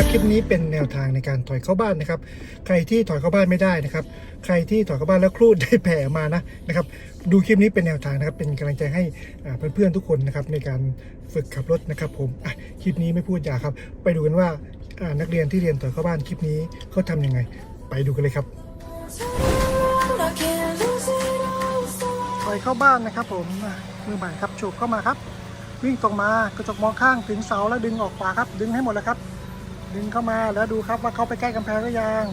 ครับคลิปนี้เป็นแนวทางในการถอยเข้าบ้านนะครับ ใครที่ถอยเข้าบ้านไม่ได้นะครับ ใครที่ถอยเข้าบ้านแล้วครูดได้แผลมานะนะครับ ดูคลิปนี้เป็นแนวทางนะครับ เป็นกำลังใจให้อ่าเพื่อนๆทุกคนนะครับในการฝึกขับรถนะครับ ผมคลิปนี้ไม่พูดยาครับ ไปดูกันว่านักเรียนที่เรียนถอยเข้าบ้านคลิปนี้เขาทำยังไง ไปดูกันเลยครับถอยเข้าบ้านนะครับ ผมมือใหม่ครับฉกเข้ามาครับวิ่งตรงมากระจกมองข้างถึงเสาแล้วดึงออกขวาครับ ดึงให้หมดแล้วครับ ดึงเข้ามาแล้วดูครับว่าเขาไปใกล้กำแพงหรือยัง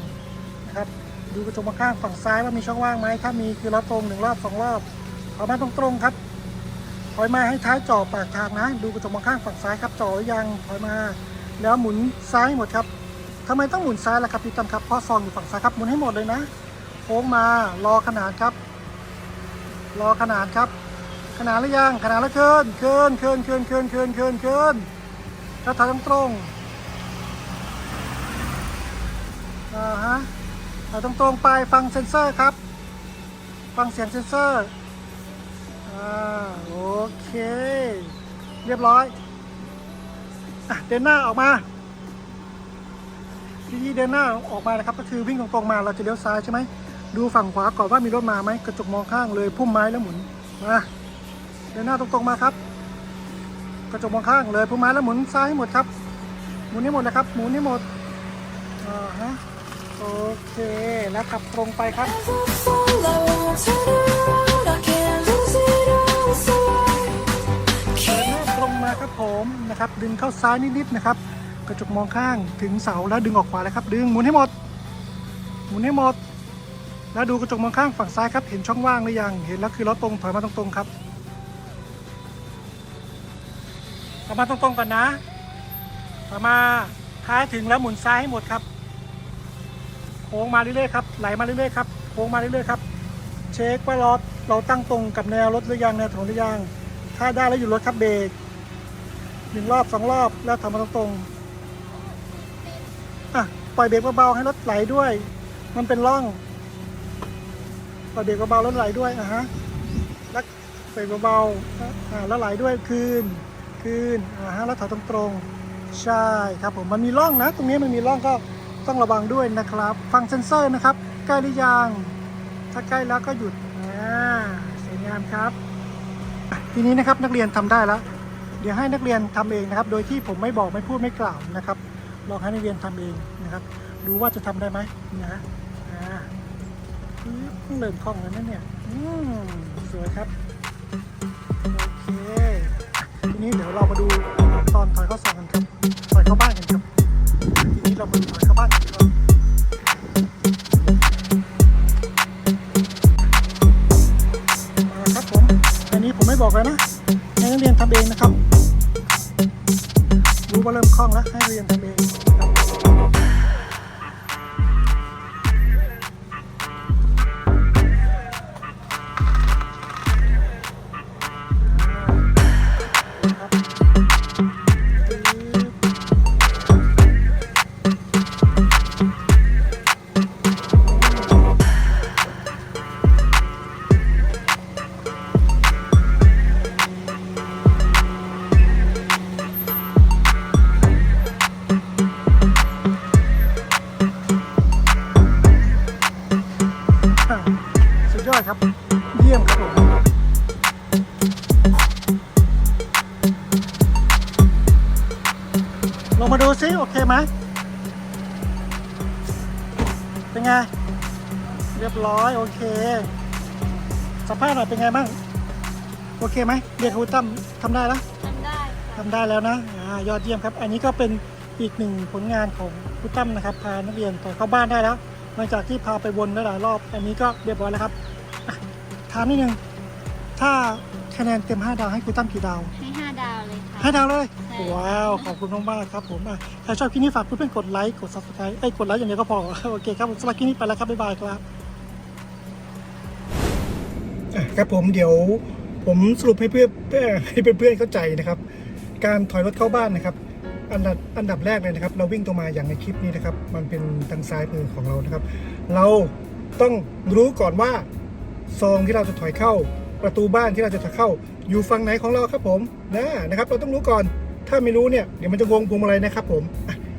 นะครับ ดูกระจกมองข้างฝั่งซ้ายว่ามีช่องว่างไหมถ้ามีคือเราตรงหนึ่งรอบสองรอบเอามาตรงๆครับ ถอยมาให้ท้ายจ่อปากทางนะ ดูกระจกมองข้างฝั่งซ้ายครับจ่อหรือยังถอยมา แล้วหมุนซ้ายหมดครับทำไมต้องหมุนซ้ายล่ะครับพี่ตั้มครับเพราะซองอยู่ฝั่งซ้ายครับหมุนให้หมดเลยนะโค้งมารอขนานครับ รอขนานครับ ขนานหรือยังขนานแล้วเคินเคินเคินเคินเคินเคินเคินเคินแล้วถอยตรงตรงๆอ่าฮะ ถอยตรงตรงๆไปฟังเซ็นเซอร์ครับ ฟังเสียงเซ็นเซอร์อ่าโอเค เรียบร้อยอะเดินหน้าออกมาทีนี้เดินหน้าออกมานะครับ ก็คือวิ่งตรงๆมาเราจะเลี้ยวซ้ายใช่ไหมดูฝั่งขวาก่อนว่ามีรถมาไหมกระจกมองข้างเลยพุ่มไม้แล้วหมุนมาเดินหน้าตรงๆมาครับ กระจกมองข้างเลยพุ่มไม้แล้วหมุนซ้ายให้หมดครับ หมุนให้หมดนะครับ หมุนให้หมดอ่าฮะ โอเค แล้วขับตรงไปครับ เดินหน้าตรงมาครับผมนะครับ ดึงเข้าซ้ายนิดๆนะครับ กระจกมองข้างถึงเสาแล้วดึงออกขวาเลยครับ ดึงหมุนให้หมด หมุนให้หมด แล้วดูกระจกมองข้างฝั่งซ้ายครับ เห็นช่องว่างหรือยัง เห็นแล้วคือล้อตรงถอยมาตรงๆครับเอามาตรงๆก่อนนะต่อมาท้ายถึงแล้วหมุนซ้ายให้หมดครับ ค้งมาเรื่อยๆครับไหลมาเรื่อยๆครับโค้งมาเรื่อยๆครับเช็คว่าเราเราตั้งตรงกับแนวรถหรือยังแนวถนนหรือยังถ้าได้แล้วหยุดรถครับเบรกหนึ่งรอบสองรอบแล้วทำมาตรงๆอะปล่อยเบรกเบาๆให้รถไหลด้วย มันเป็นร่องปล่อยเบรกเบาๆรถไหลด้วยอะฮะแล้วเบรกเบาๆอ่าแล้วไหลด้วยคืนคืนอ่าฮะแล้วถอยตรงๆใช่ครับผมมันมีร่องนะ ตรงนี้มันมีร่องก็ ต้องระวังด้วยนะครับ ฟังเซ็นเซอร์นะครับ ใกล้หรือยัง ถ้าใกล้แล้วก็หยุดอ่าสวยงามครับ ทีนี้นะครับนักเรียนทำได้แล้ว เดี๋ยวให้นักเรียนทำเองนะครับ โดยที่ผมไม่บอกไม่พูดไม่กล่าวนะครับ ลองให้นักเรียนทำเองนะครับ ดูว่าจะทำได้ไหมนะอ่าเริ่มคล่องแล้วนะเนี่ยอืมสวยครับ โอเค ทีนี้เดี๋ยวเรามาดูตอนถอยข้าซองกันครับถอยเข้าบ้าน มเป็นไง เรียบร้อย โอเคสัมภาษณ์หน่อยเป็นไงบ้าง โอเคไหมเรียกครูตั้มทำได้แล้วทำได้ทำได้แล้วนะอายอดเยี่ยมครับ อันนี้ก็เป็นอีกหนึ่งผลงานของครูตั้มนะครับ พานักเรียนต่อเข้าบ้านได้แล้ว หลังจากที่พาไปวนหลายๆรอบ อันนี้ก็เรียบร้อยแล้วครับอะถามนิดนึง ถ้าคะแนนเต็ม 5 ดาวให้ครูตั้มกี่ดาว ให้ 5 ดาวเลยค่ะ5ดาวเลยใช่ ว้าว ขอบคุณมากๆครับผมอะถ้าชอบคลิปนี้ฝากเพื่อนๆกดไลค์กด subscribe เอ้ยกดไลค์อย่างเดียวก็พอ โอเคครับผมสำหรับคลิปนี้ไปแล้วครับบ๊ายบายครับครับผมเดี๋ยวผมสรุปให้เพื่อนเพื่อให้เพื่อนๆเข้าใจนะครับ การถอยรถเข้าบ้านนะครับ อันดับอันดับแรกเลยนะครับ เราวิ่งตรงมาอย่างในคลิปนี้นะครับ มันเป็นทางซ้ายมือของเรานะครับ เราต้องรู้ก่อนว่าซองที่เราจะถอยเข้า ประตูบ้านที่เราจะถอยเข้า อยู่ฝั่งไหนของเราครับผมนะนะครับ เราต้องรู้ก่อน ถ้าไม่รู้เนี่ยเดี๋ยวมันจะวงพวงมาลัยนะครับผม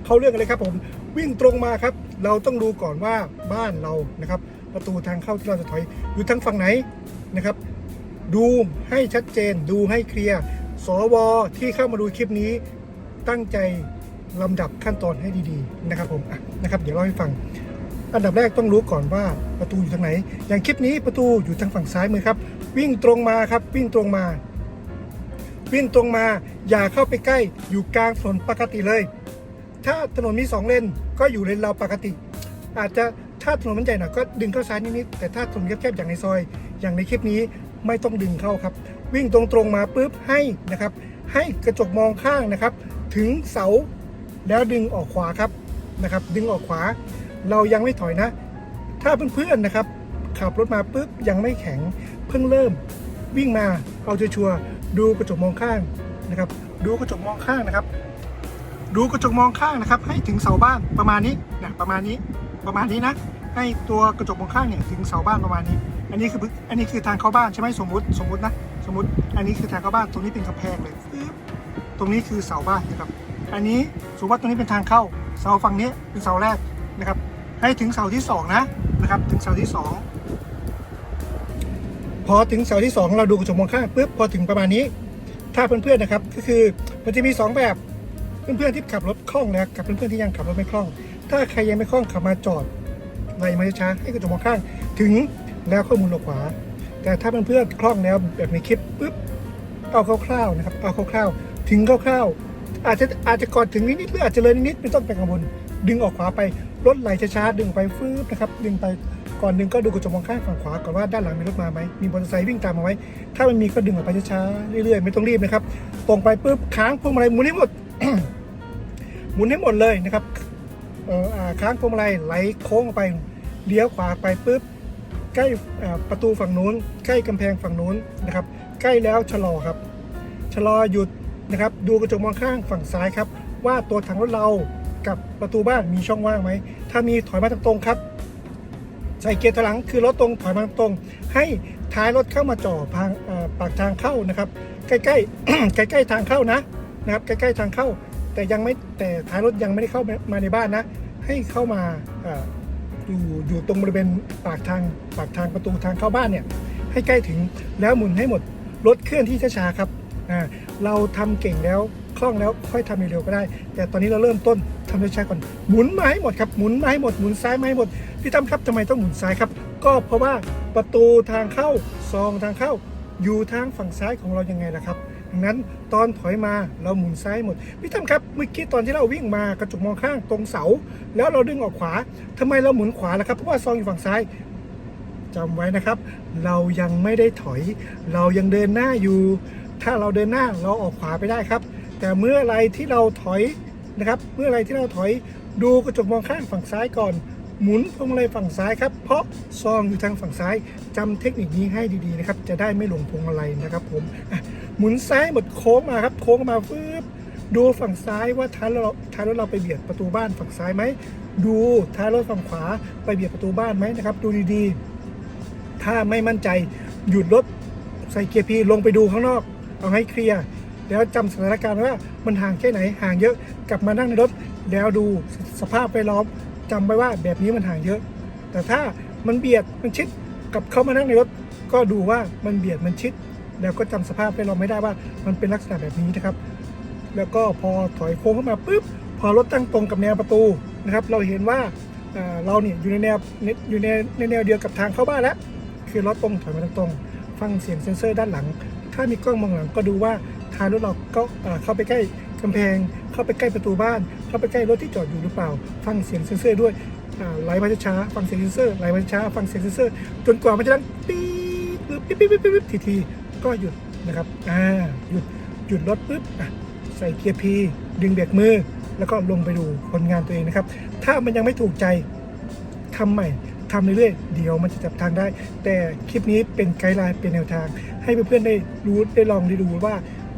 เข้าเรื่องกันเลยครับผมวิ่งตรงมาครับ เราต้องดูก่อนว่าบ้านเรานะครับ ประตูทางเข้าที่เราจะถอยอยู่ทางฝั่งไหนนะครับ ดูให้ชัดเจน ดูให้เคลียร์สวที่เข้ามาดูคลิปนี้ ตั้งใจลำดับขั้นตอนให้ดีๆนะครับผมนะครับ เดี๋ยวเล่าให้ฟัง อันดับแรกต้องรู้ก่อนว่าประตูอยู่ทางไหน อย่างคลิปนี้ประตูอยู่ทางฝั่งซ้ายมือครับ วิ่งตรงมาครับ วิ่งตรงมา วิ่งตรงมาอย่าเข้าไปใกล้อยู่กลางถนนปกติเลย ถ้าถนนมีสองเลนก็อยู่เลนเราปกติ อาจจะถ้าถนนมันใหญ่หน่อยก็ดึงเข้าซ้ายนิดๆแต่ถ้าถนนแคบๆอย่างในซอย อย่างในคลิปนี้ไม่ต้องดึงเข้าครับ วิ่งตรงๆมาปุ๊บให้นะครับ ให้กระจกมองข้างนะครับ ถึงเสาแล้วดึงออกขวาครับนะครับ ดึงออกขวา เรายังไม่ถอยนะ ถ้าเพื่อนๆนะครับขับรถมาปุ๊บยังไม่แข็งเพิ่งเริ่ม วิ่งมาเอาชัวร์ ดูกระจกมองข้างนะครับ ดูกระจกมองข้างนะครับ ดูกระจกมองข้างนะครับ ให้ถึงเสาบ้านประมาณนี้นะประมาณนี้ประมาณนี้นะ ให้ตัวกระจกมองข้างเนี่ยถึงเสาบ้านประมาณนี้ อันนี้คืออันนี้คือทางเข้าบ้านใช่ไหมสมมติสมมตินะสมมติอันนี้คือทางเข้าบ้านตรงนี้เป็นกำแพงเลยตรงนี้คือเสาบ้านนะครับ อันนี้สมมติว่าตรงนี้เป็นทางเข้า เสาฝั่งนี้เป็นเสาแรกนะครับ ให้ถึงเสาที่สองนะนะครับ ถึงเสาที่สอง พอถึงเสาที่สองเราดูกระจกมองข้างปุ๊บพอถึงประมาณนี้ ถ้าเพื่อนๆนะครับ ก็คือมันจะมีสองแบบเพื่อนๆที่ขับรถคล่องนะกับเพื่อนๆที่ยังขับรถไม่คล่อง ถ้าใครยังไม่คล่องขับมาจอดไล่มาช้าๆให้กระจกมองข้างถึงแล้วข้อมูลออกขวา แต่ถ้าเพื่อนๆคล่องแล้วแบบในคลิปปุ๊บเอาคร่าวๆนะครับเอาคร่าวๆถึงคร่าวๆอาจจะอาจจะก่อนถึงนิดๆหรืออาจจะเลยนิดๆไม่ต้องไปกังวลดึงออกขวาไปรถไหลช้าๆดึงไปฟืบนะครับดึงไป ก่อนดึงก็ดูกระจกมองข้างฝั่งขวาก่อนว่าด้านหลังมีรถมาไหมมีมอเตอร์ไซค์วิ่งตามมาไหมถ้ามันมีก็ดึงออกไปช้าๆเรื่อยๆไม่ต้องรีบนะครับตรงไปปุ๊บค้างพวงมาลัยหมุนให้หมดหมุนให้หมดเลยนะครับค้างพวงมาลัยไหลโค้งไปเลี้ยวขวาไปปุ๊บใกล้อ่าประตูฝั่งนู้น ใกล้กำแพงฝั่งนู้นนะครับ ใกล้แล้วชะลอครับชะลอหยุดนะครับ ดูกระจกมองข้างฝั่งซ้ายครับ ว่าตัวถังรถเรากับประตูบ้านมีช่องว่างไหม ถ้ามีถอยมาทางตรงครับ ส่เกียร์ถอยหลังคือรถตรงถอยมาตรง ให้ท้ายรถเข้ามาจ่อพางปากทางเข้านะครับ ใกล้ๆใกล้ๆทางเข้านะนะครับใกล้ๆทางเข้า แต่ยังไม่แต่ท้ายรถยังไม่ได้เข้ามาในบ้านนะ ให้เข้ามาอยู่อยู่ตรงบริเวณปากทางปากทางประตูทางเข้าบ้านเนี่ยให้ใกล้ถึงแล้วหมุนให้หมดรถเคลื่อนที่ช้าๆครับเราทำเก่งแล้ว คล่องแล้วค่อยทำเร็วๆก็ได้ แต่ตอนนี้เราเริ่มต้นทำช้าๆก่อนหมุนมาให้หมดครับหมุนมาให้หมดหมุนซ้ายมาให้หมดพี่ตั้มครับทำไมต้องหมุนซ้ายครับ ก็เพราะว่าประตูทางเข้าซองทางเข้า อยู่ทางฝั่งซ้ายของเรายังไงล่ะครับดังนั้นตอนถอยมาเราหมุนซ้ายหมดพี่ตั้มครับเมื่อกี้ตอนที่เราวิ่งมากระจกมองข้างตรงเสา แล้วเราดึงออกขวาทำไมเราหมุนขวาล่ะครับเพราะว่าซองอยู่ฝั่งซ้ายจำไว้นะครับ เรายังไม่ได้ถอย เรายังเดินหน้าอยู่ ถ้าเราเดินหน้าเราออกขวาไปได้ครับ แต่เมื่อไรที่เราถอยนะครับ เมื่อไรที่เราถอยดูกระจกมองข้างฝั่งซ้ายก่อน หมุนพวงมาลัยฝั่งซ้ายครับ เพราะซองอยู่ทางฝั่งซ้ายจำเทคนิคนี้ให้ดีๆนะครับ จะได้ไม่หลงพวงมาลัยนะครับ ผมหมุนซ้ายหมดโค้งมาครับ โค้งมาฟืบดูฝั่งซ้ายว่าท้ายเราท้ายรถเราไปเบียดประตูบ้านฝั่งซ้ายไหม ดูท้ายรถฝั่งขวาไปเบียดประตูบ้านไหมนะครับ ดูดีๆ ถ้าไม่มั่นใจหยุดรถใส่เกียร์พีลงไปดูข้างนอก เอาให้เคลียร์ แล้วจำสถานการณ์ว่ามันห่างแค่ไหนห่างเยอะ กลับมานั่งในรถแล้วดูสภาพแวดล้อมจำไว้ว่าแบบนี้มันห่างเยอะ แต่ถ้ามันเบียดมันชิดกับเข้ามานั่งในรถ ก็ดูว่ามันเบียดมันชิด แล้วก็จำสภาพแวดล้อมไม่ได้ว่า มันเป็นลักษณะแบบนี้นะครับ แล้วก็พอถอยโค้งเข้ามาปุ๊บพอรถตั้งตรงกับแนวประตูนะครับ เราเห็นว่าเราเนี่ยอยู่ในแนวอยู่ในในแนวเดียวกับทางเข้าบ้านแล้ว คือรถตรงถอยมาตรง ฟังเสียงเซ็นเซอร์ด้านหลัง ถ้ามีกล้องมองหลังก็ดูว่า ทายรถเราก็เข้าไปใกล้กำแพง เข้าไปใกล้ประตูบ้าน เข้าไปใกล้รถที่จอดอยู่หรือเปล่า ฟังเสียงเซ็นเซอร์ด้วยไหลมาช้าฟังเสียงเซ็นเซอร์ไหลมาช้าฟังเสียงเซ็นเซอร์ จนกว่ามันจะดังปี๊ดหรือปิ๊บปิ๊บปิ๊บทีทีก็หยุดนะครับอ่าหยุดหยุดรถปุ๊บใส่เกียร์พีดึงเบรกมือ แล้วก็ลงไปดูผลงานตัวเองนะครับ ถ้ามันยังไม่ถูกใจทำใหม่ทำเรื่อยๆเดี๋ยวมันจะจับทางได้ แต่คลิปนี้เป็นไกด์ไลน์เป็นแนวทาง ให้เพื่อนๆได้รู้ได้ลองได้ดูว่า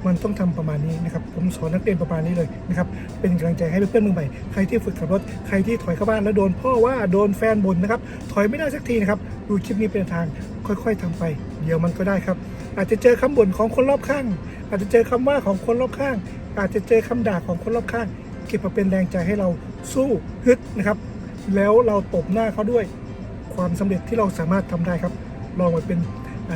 มันต้องทำประมาณนี้นะครับผมสอนนักเรียนประมาณนี้เลยนะครับเป็นกำลังใจให้เพื่อนๆมือใหม่ใครที่ฝึกขับรถใครที่ถอยเข้าบ้านแล้วโดนพ่อว่าโดนแฟนบ่นนะครับถอยไม่ได้สักทีนะครับดูคลิปนี้เป็นทางค่อยๆทำไป เดี๋ยวมันก็ได้ครับ อาจจะเจอคำบ่นของคนรอบข้าง อาจจะเจอคำว่าของคนรอบข้าง อาจจะเจอคำด่าของคนรอบข้าง เก็บมาเป็นแรงใจให้เราสู้ฮึดนะครับ แล้วเราตบหน้าเขาด้วยความสำเร็จที่เราสามารถทำได้ครับ ลองมาเป็น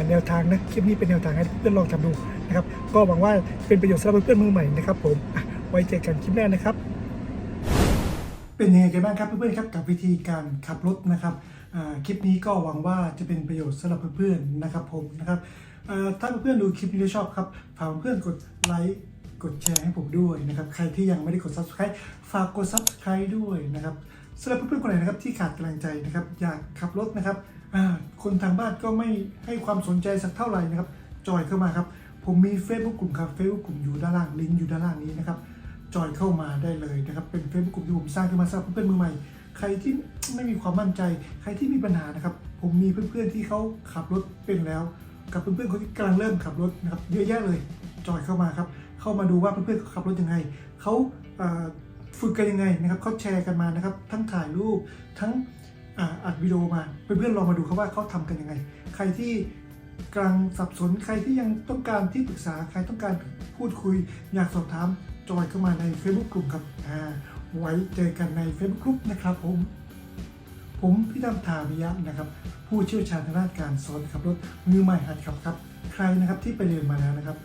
แนวทางนะคลิปนี้เป็นแนวทางให้เพื่อนลองทำดูนะครับก็หวังว่าเป็นประโยชน์สำหรับเพื่อนมือใหม่นะครับผมไว้เจอกันคลิปหน้านะครับ เป็นยังไงกันบ้างครับเพื่อนๆครับกับวิธีการขับรถนะครับคลิปนี้ก็หวังว่าจะเป็นประโยชน์สำหรับเพื่อนๆนะครับผมนะครับถ้าเพื่อนๆดูคลิปนี้แล้วชอบครับฝากเพื่อนกดไลค์กดแชร์ให้ผมด้วยนะครับ ใครที่ยังไม่ได้กด subscribe ฝากกด subscribe ด้วยนะครับสำหรับเพื่อนๆคนไหนนะครับที่ขาดกำลังใจนะครับ อยากขับรถนะครับ คนทางบ้านก็ไม่ให้ความสนใจสักเท่าไหร่นะครับ จอยเข้ามาครับ ผมมี Facebook กลุ่มครับ Facebook กลุ่มอยู่ด้านล่างลิงก์อยู่ด้านล่างนี้นะครับ จอยเข้ามาได้เลยนะครับ เป็นเฟซบุ๊กกลุ่มที่ผมสร้างขึ้นมาสำหรับเพื่อนมือใหม่ ใครที่ไม่มีความมั่นใจ ใครที่มีปัญหานะครับ ผมมีเพื่อนๆที่เขาขับรถเป็นแล้ว กับเพื่อนๆคนที่กำลังเริ่มขับรถนะครับ เยอะแยะเลย จอยเข้ามาครับ เข้ามาดูว่าเพื่อนๆเขาขับรถยังไง เขาฝึกกันยังไงนะครับเขาแชร์กันมานะครับ ทั้งถ่ายรูป ทั้ง อ่าอัดวิดีโอมาเพื่อนๆลองมาดูครับว่าเขาทำกันยังไง ใครที่กำลังสับสนใครที่ยังต้องการที่ปรึกษาใครต้องการพูดคุย อยากสอบถามจอยเข้ามาใน Facebook กลุ่มครับอ่าไว้เจอกันใน Facebook กลุ่มนะครับผม ผมพี่ดำทาวิยะนะครับ ผู้เชี่ยวชาญทางด้านการสอนขับรถมือใหม่หัดขับครับ ใครนะครับที่ไปเรียนมาแล้วนะครับ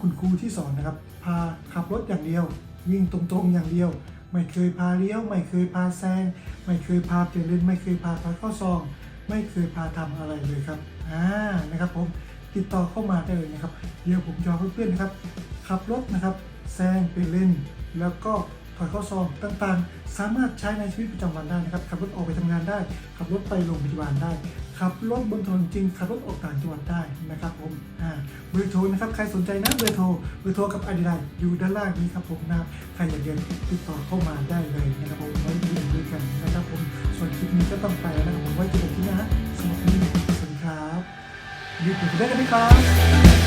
คุณครูที่สอนนะครับ พาขับรถอย่างเดียว วิ่งตรงๆอย่างเดียว ไม่เคยพาเลี้ยว ไม่เคยพาแซง ไม่เคยพาเปลี่ยนเลนไม่เคยพาพาเข้าซอง ไม่เคยพาทำอะไรเลยครับอ่านะครับผมติดต่อเข้ามาได้เลยนะครับเดี๋ยวผมจะเพื่อนๆนะครับขับรถนะครับแซงเปลี่ยนเลนแล้วก็ถอยเข้าซองต่างๆ สามารถใช้ในชีวิตประจำวันได้นะครับขับรถออกไปทำงานได้ ขับรถไปโรงพยาบาลได้ ขับรถบนถนนจริงขับรถออกต่างจังหวัดได้นะครับผมเบอร์โทรนะครับใครสนใจนะเบอร์โทรเบอร์โทรกับไอดีไลน์อยู่ด้านล่างนี้ครับผมนะครับใครอยากเรียนติดต่อเข้ามาได้เลยนะครับผมไว้ดีด้วยกันนะครับผมส่วนคลิปนี้ก็ต้องไปแล้วนะครับผมไว้เจอกันที่หน้าสำหรับวันนี้สวัสดีครับยืดตัวได้กันไหมครับ